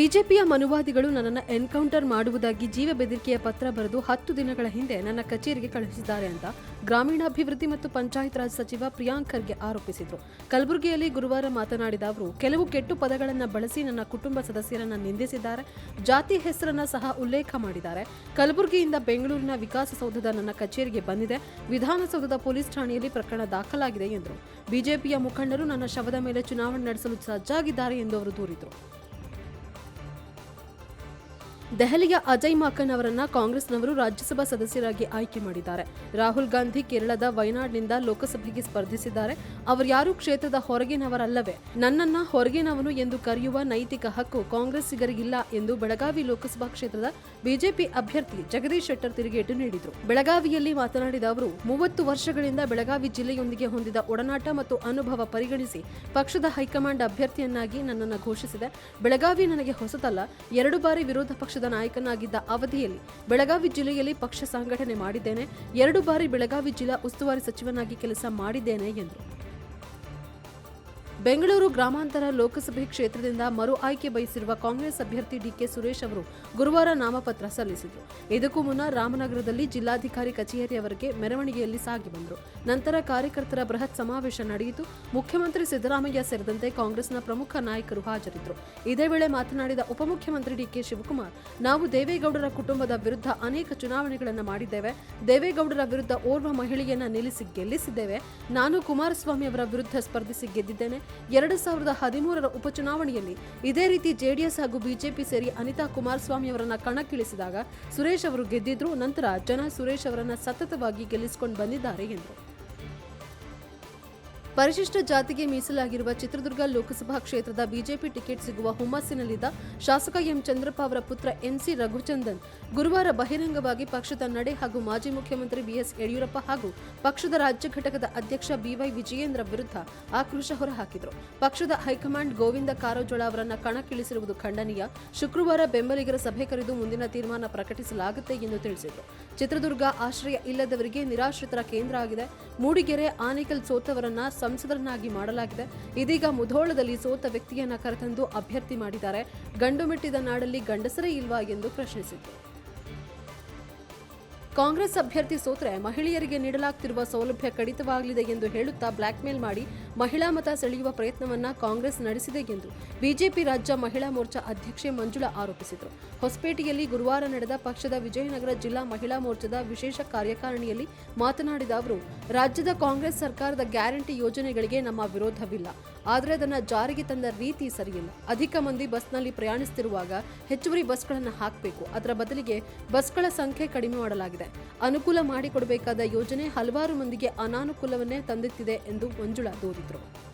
ಬಿಜೆಪಿಯ ಮನುವಾದಿಗಳು ನನ್ನನ್ನು ಎನ್ಕೌಂಟರ್ ಮಾಡುವುದಾಗಿ ಜೀವ ಬೆದರಿಕೆಯ ಪತ್ರ ಬರೆದು ಹತ್ತು ದಿನಗಳ ಹಿಂದೆ ನನ್ನ ಕಚೇರಿಗೆ ಕಳುಹಿಸಿದ್ದಾರೆ ಅಂತ ಗ್ರಾಮೀಣಾಭಿವೃದ್ಧಿ ಮತ್ತು ಪಂಚಾಯತ್ ರಾಜ್ ಸಚಿವ ಪ್ರಿಯಾಂಕ್ ಖರ್ಗೆ ಆರೋಪಿಸಿದರು. ಕಲಬುರಗಿಯಲ್ಲಿ ಗುರುವಾರ ಮಾತನಾಡಿದ ಅವರು, ಕೆಲವು ಕೆಟ್ಟು ಪದಗಳನ್ನು ಬಳಸಿ ನನ್ನ ಕುಟುಂಬ ಸದಸ್ಯರನ್ನು ನಿಂದಿಸಿದ್ದಾರೆ. ಜಾತಿ ಹೆಸರನ್ನು ಸಹ ಉಲ್ಲೇಖ ಮಾಡಿದ್ದಾರೆ. ಕಲಬುರಗಿಯಿಂದ ಬೆಂಗಳೂರಿನ ವಿಕಾಸಸೌಧದ ನನ್ನ ಕಚೇರಿಗೆ ಬಂದಿದೆ. ವಿಧಾನಸೌಧದ ಪೊಲೀಸ್ ಠಾಣೆಯಲ್ಲಿ ಪ್ರಕರಣ ದಾಖಲಾಗಿದೆ ಎಂದರು. ಬಿಜೆಪಿಯ ಮುಖಂಡರು ನನ್ನ ಶವದ ಮೇಲೆ ಚುನಾವಣೆ ನಡೆಸಲು ಸಜ್ಜಾಗಿದ್ದಾರೆ ಎಂದು ಅವರು ದೂರಿದರು. ದೆಹಲಿಯ ಅಜಯ್ ಮಾಕನ್ ಅವರನ್ನ ಕಾಂಗ್ರೆಸ್ನವರು ರಾಜ್ಯಸಭಾ ಸದಸ್ಯರಾಗಿ ಆಯ್ಕೆ ಮಾಡಿದ್ದಾರೆ. ರಾಹುಲ್ ಗಾಂಧಿ ಕೇರಳದ ವಯನಾಡ್ನಿಂದ ಲೋಕಸಭೆಗೆ ಸ್ಪರ್ಧಿಸಿದ್ದಾರೆ. ಅವರು ಯಾರೂ ಕ್ಷೇತ್ರದ ಹೊರಗಿನವರಲ್ಲವೇ? ನನ್ನನ್ನ ಹೊರಗಿನವನು ಎಂದು ಕರೆಯುವ ನೈತಿಕ ಹಕ್ಕು ಕಾಂಗ್ರೆಸ್ಸಿಗರಿಗಿಲ್ಲ ಎಂದು ಬೆಳಗಾವಿ ಲೋಕಸಭಾ ಕ್ಷೇತ್ರದ ಬಿಜೆಪಿ ಅಭ್ಯರ್ಥಿ ಜಗದೀಶ್ ಶೆಟ್ಟರ್ ತಿರುಗೇಟು ನೀಡಿದರು. ಬೆಳಗಾವಿಯಲ್ಲಿ ಮಾತನಾಡಿದ ಅವರು, ಮೂವತ್ತು ವರ್ಷಗಳಿಂದ ಬೆಳಗಾವಿ ಜಿಲ್ಲೆಯೊಂದಿಗೆ ಹೊಂದಿದ ಒಡನಾಟ ಮತ್ತು ಅನುಭವ ಪರಿಗಣಿಸಿ ಪಕ್ಷದ ಹೈಕಮಾಂಡ್ ಅಭ್ಯರ್ಥಿಯನ್ನಾಗಿ ನನ್ನನ್ನು ಘೋಷಿಸಿದೆ. ಬೆಳಗಾವಿ ನನಗೆ ಹೊಸತಲ್ಲ, ಎರಡು ಬಾರಿ ವಿರೋಧ ಪಕ್ಷದ ನಾಯಕನಾಗಿದ್ದ ಅವಧಿಯಲ್ಲಿ ಬೆಳಗಾವಿ ಜಿಲ್ಲೆಯಲ್ಲಿ ಪಕ್ಷ ಸಂಘಟನೆ ಮಾಡಿದ್ದೇನೆ. ಎರಡು ಬಾರಿ ಬೆಳಗಾವಿ ಜಿಲ್ಲಾ ಉಸ್ತುವಾರಿ ಸಚಿವನಾಗಿ ಕೆಲಸ ಮಾಡಿದ್ದೇನೆ, ಎಂದರು. ಬೆಂಗಳೂರು ಗ್ರಾಮಾಂತರ ಲೋಕಸಭೆ ಕ್ಷೇತ್ರದಿಂದ ಮರು ಆಯ್ಕೆ ಬಯಸಿರುವ ಕಾಂಗ್ರೆಸ್ ಅಭ್ಯರ್ಥಿ ಡಿಕೆ ಸುರೇಶ್ ಅವರು ಗುರುವಾರ ನಾಮಪತ್ರ ಸಲ್ಲಿಸಿದರು. ಇದಕ್ಕೂ ಮುನ್ನ ರಾಮನಗರದಲ್ಲಿ ಜಿಲ್ಲಾಧಿಕಾರಿ ಕಚೇರಿಯವರೆಗೆ ಮೆರವಣಿಗೆಯಲ್ಲಿ ಸಾಗಿ ಬಂದರು. ನಂತರ ಕಾರ್ಯಕರ್ತರ ಬೃಹತ್ ಸಮಾವೇಶ ನಡೆಯಿತು. ಮುಖ್ಯಮಂತ್ರಿ ಸಿದ್ದರಾಮಯ್ಯ ಸೇರಿದಂತೆ ಕಾಂಗ್ರೆಸ್ನ ಪ್ರಮುಖ ನಾಯಕರು ಹಾಜರಿದ್ದರು. ಇದೇ ವೇಳೆ ಮಾತನಾಡಿದ ಉಪಮುಖ್ಯಮಂತ್ರಿ ಡಿಕೆ ಶಿವಕುಮಾರ್, ನಾವು ದೇವೇಗೌಡರ ಕುಟುಂಬದ ವಿರುದ್ಧ ಅನೇಕ ಚುನಾವಣೆಗಳನ್ನು ಮಾಡಿದ್ದೇವೆ. ದೇವೇಗೌಡರ ವಿರುದ್ಧ ಓರ್ವ ಮಹಿಳೆಯನ್ನ ನಿಲ್ಲಿಸಿ ಗೆಲ್ಲಿಸಿದ್ದೇವೆ. ನಾನು ಕುಮಾರಸ್ವಾಮಿ ಅವರ ವಿರುದ್ಧ ಸ್ಪರ್ಧಿಸಿ ಗೆದ್ದಿದ್ದೇನೆ. ಎರಡು ಸಾವಿರದ ಹದಿಮೂರರ ಉಪಚುನಾವಣೆಯಲ್ಲಿ ಇದೇ ರೀತಿ ಜೆಡಿಎಸ್ ಹಾಗೂ ಬಿಜೆಪಿ ಸೇರಿ ಅನಿತಾ ಕುಮಾರಸ್ವಾಮಿ ಅವರನ್ನ ಕಣಕ್ಕಿಳಿಸಿದಾಗ ಸುರೇಶ್ ಅವರು ಗೆದ್ದಿದ್ರು, ನಂತರ ಜನ ಸುರೇಶ್ ಅವರನ್ನ ಸತತವಾಗಿ ಗೆಲ್ಲಿಸಿಕೊಂಡು ಬಂದಿದ್ದಾರೆ ಎಂದರು. ಪರಿಶಿಷ್ಟ ಜಾತಿಗೆ ಮೀಸಲಾಗಿರುವ ಚಿತ್ರದುರ್ಗ ಲೋಕಸಭಾ ಕ್ಷೇತ್ರದ ಬಿಜೆಪಿ ಟಿಕೆಟ್ ಸಿಗುವ ಹುಮ್ಮಸ್ಸಿನಲ್ಲಿದ್ದ ಶಾಸಕ ಎಂ ಚಂದ್ರಪ್ಪ ಅವರ ಪುತ್ರ ಎಂಸಿ ರಘುಚಂದನ್ ಗುರುವಾರ ಬಹಿರಂಗವಾಗಿ ಪಕ್ಷದ ನಡೆ ಹಾಗೂ ಮಾಜಿ ಮುಖ್ಯಮಂತ್ರಿ ಬಿಎಸ್ ಯಡಿಯೂರಪ್ಪ ಹಾಗೂ ಪಕ್ಷದ ರಾಜ್ಯ ಘಟಕದ ಅಧ್ಯಕ್ಷ ಬಿವೈ ವಿಜಯೇಂದ್ರ ವಿರುದ್ಧ ಆಕ್ರೋಶ ಹೊರಹಾಕಿದರು. ಪಕ್ಷದ ಹೈಕಮಾಂಡ್ ಗೋವಿಂದ ಕಾರಜೋಳ ಅವರನ್ನು ಕಣಕ್ಕಿಳಿಸಿರುವುದು ಖಂಡನೀಯ. ಶುಕ್ರವಾರ ಬೆಂಬಲಿಗರ ಸಭೆ ಕರೆದು ಮುಂದಿನ ತೀರ್ಮಾನ ಪ್ರಕಟಿಸಲಾಗುತ್ತೆ ಎಂದು ತಿಳಿಸಿದರು. ಚಿತ್ರದುರ್ಗ ಆಶ್ರಯ ಇಲ್ಲದವರಿಗೆ ನಿರಾಶ್ರಿತರ ಕೇಂದ್ರ ಆಗಿದೆ. ಮೂಡಿಗೆರೆ ಆನೇಕಲ್ ಸೋತವರನ್ನ ಸಂಸದರನ್ನಾಗಿ ಮಾಡಲಾಗಿದೆ. ಇದೀಗ ಮುಧೋಳದಲ್ಲಿ ಸೋತ ವ್ಯಕ್ತಿಯನ್ನ ಕರೆತಂದು ಅಭ್ಯರ್ಥಿ ಮಾಡಿದ್ದಾರೆ. ಗಂಡು ಮೆಟ್ಟಿದ ನಾಡಲ್ಲಿ ಗಂಡಸರೇ ಇಲ್ವಾ ಎಂದು ಪ್ರಶ್ನಿಸಿದರು. ಕಾಂಗ್ರೆಸ್ ಅಭ್ಯರ್ಥಿ ಸೋತ್ರೆ ಮಹಿಳೆಯರಿಗೆ ನೀಡಲಾಗ್ತಿರುವ ಸೌಲಭ್ಯ ಕಡಿತವಾಗಲಿದೆ ಎಂದು ಹೇಳುತ್ತಾ ಬ್ಲಾಕ್ಮೇಲ್ ಮಾಡಿ ಮಹಿಳಾ ಮತ ಸೆಳೆಯುವ ಪ್ರಯತ್ನವನ್ನ ಕಾಂಗ್ರೆಸ್ ನಡೆಸಿದೆ ಎಂದು ಬಿಜೆಪಿ ರಾಜ್ಯ ಮಹಿಳಾ ಮೋರ್ಚಾ ಅಧ್ಯಕ್ಷೆ ಮಂಜುಳಾ ಆರೋಪಿಸಿದರು. ಹೊಸಪೇಟೆಯಲ್ಲಿ ಗುರುವಾರ ನಡೆದ ಪಕ್ಷದ ವಿಜಯನಗರ ಜಿಲ್ಲಾ ಮಹಿಳಾ ಮೋರ್ಚಾದ ವಿಶೇಷ ಕಾರ್ಯಕಾರಿಣಿಯಲ್ಲಿ ಮಾತನಾಡಿದ ಅವರು ರಾಜ್ಯದ ಕಾಂಗ್ರೆಸ್ ಸರ್ಕಾರದ ಗ್ಯಾರಂಟಿ ಯೋಜನೆಗಳಿಗೆ ನಮ್ಮ ವಿರೋಧವಿಲ್ಲ. ಆದರೆ ಅದನ್ನು ಜಾರಿಗೆ ತಂದ ರೀತಿ ಸರಿಯಿಲ್ಲ. ಅಧಿಕ ಮಂದಿ ಬಸ್ನಲ್ಲಿ ಪ್ರಯಾಣಿಸುತ್ತಿರುವಾಗ ಹೆಚ್ಚುವರಿ ಬಸ್ಗಳನ್ನು ಹಾಕಬೇಕು. ಅದರ ಬದಲಿಗೆ ಬಸ್ಗಳ ಸಂಖ್ಯೆ ಕಡಿಮೆ ಮಾಡಲಾಗಿದೆ. ಅನುಕೂಲ ಮಾಡಿಕೊಡಬೇಕಾದ ಯೋಜನೆ ಹಲವಾರು ಮಂದಿಗೆ ಅನಾನುಕೂಲವನ್ನೇ ತಂದಿತ್ತಿದೆ ಎಂದು ಮಂಜುಳಾ ದೂರಿದರು.